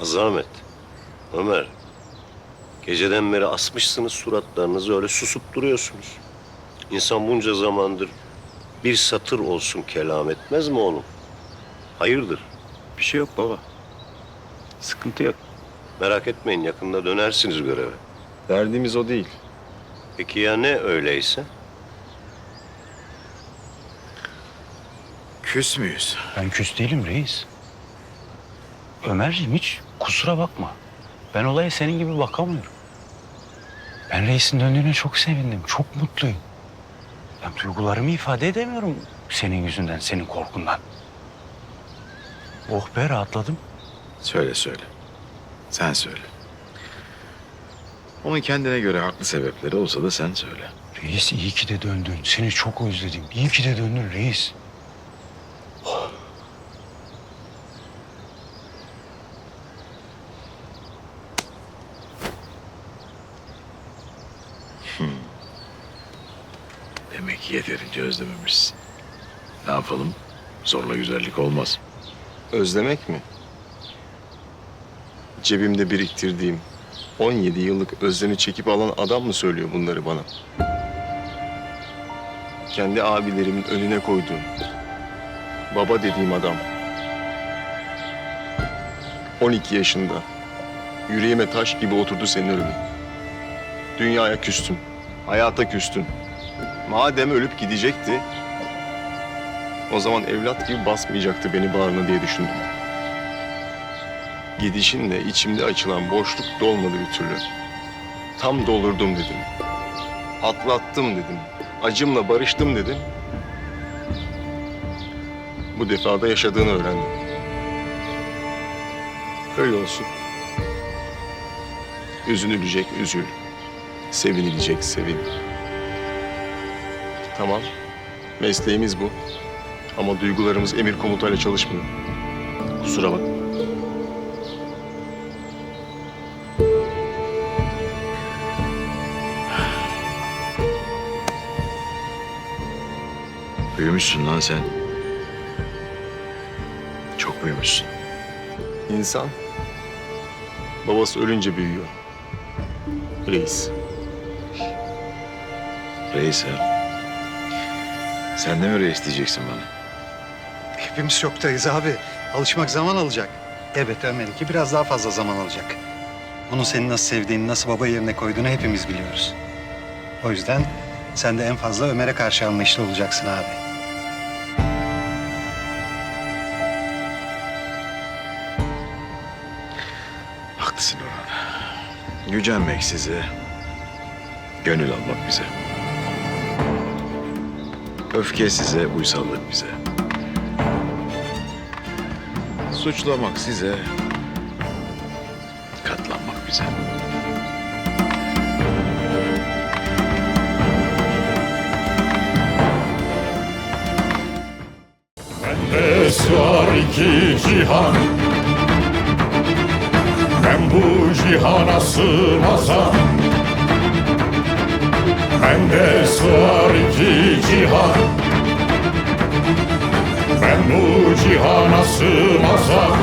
Azamet, Ömer. Geceden beri asmışsınız suratlarınızı öyle susup duruyorsunuz. İnsan bunca zamandır bir satır olsun kelam etmez mi oğlum? Hayırdır? Bir şey yok baba. Sıkıntı yok. Merak etmeyin yakında dönersiniz göreve. Derdimiz o değil. Peki ya ne öyleyse? Küs müyüz? Ben küs değilim reis. Ömerciğim hiç kusura bakma. Ben olaya senin gibi bakamıyorum. Ben reisin döndüğüne çok sevindim. Çok mutluyum. Ben duygularımı ifade edemiyorum senin yüzünden, senin korkundan. Oh be rahatladım. Söyle söyle. Sen söyle. Onun kendine göre haklı sebepleri olsa da sen söyle. Reis iyi ki de döndün. Seni çok özledim. İyi ki de döndün reis. Demek ki yeterince özlememişsin. Ne yapalım? Zorla güzellik olmaz. Özlemek mi? Cebimde biriktirdiğim 17 yıllık özlemi çekip alan adam mı söylüyor bunları bana? Kendi abilerimin önüne koyduğum, baba dediğim adam. 12 yaşında. Yüreğime taş gibi oturdu senin ölümün. Dünyaya küstün, hayata küstün. Madem ölüp gidecekti, o zaman evlat gibi basmayacaktı beni bağrına diye düşündüm. Gidişinle içimde açılan boşluk dolmadı bir türlü. Tam doldurdum dedim. Atlattım dedim. Acımla barıştım dedim. Bu defada yaşadığını öğrendim. Öyle olsun. Üzünülecek üzül. Sevinilecek sevin. Tamam. Mesleğimiz bu. Ama duygularımız emir komutayla çalışmıyor. Kusura bakma. Büyümüşsün lan sen. Çok büyümüşsün. İnsan babası ölünce büyüyor. Reis. Reis ha. Sen de mi reis diyeceksin bana? Hepimiz şoktayız abi. Alışmak zaman alacak. Evet Ömer'inki biraz daha fazla zaman alacak. Onun seni nasıl sevdiğini, nasıl baba yerine koyduğunu hepimiz biliyoruz. O yüzden sen de en fazla Ömer'e karşı anlayışlı olacaksın abi. Haklısın Orhan. Gücenmek size, gönül almak bize. Öfke size, uysallık bize. Suçlamak size, katlanmak bize. Bende sığar iki cihan Ben bu cihana sığmazam Bende sığar iki cihan. Ben bu cihana sığmazam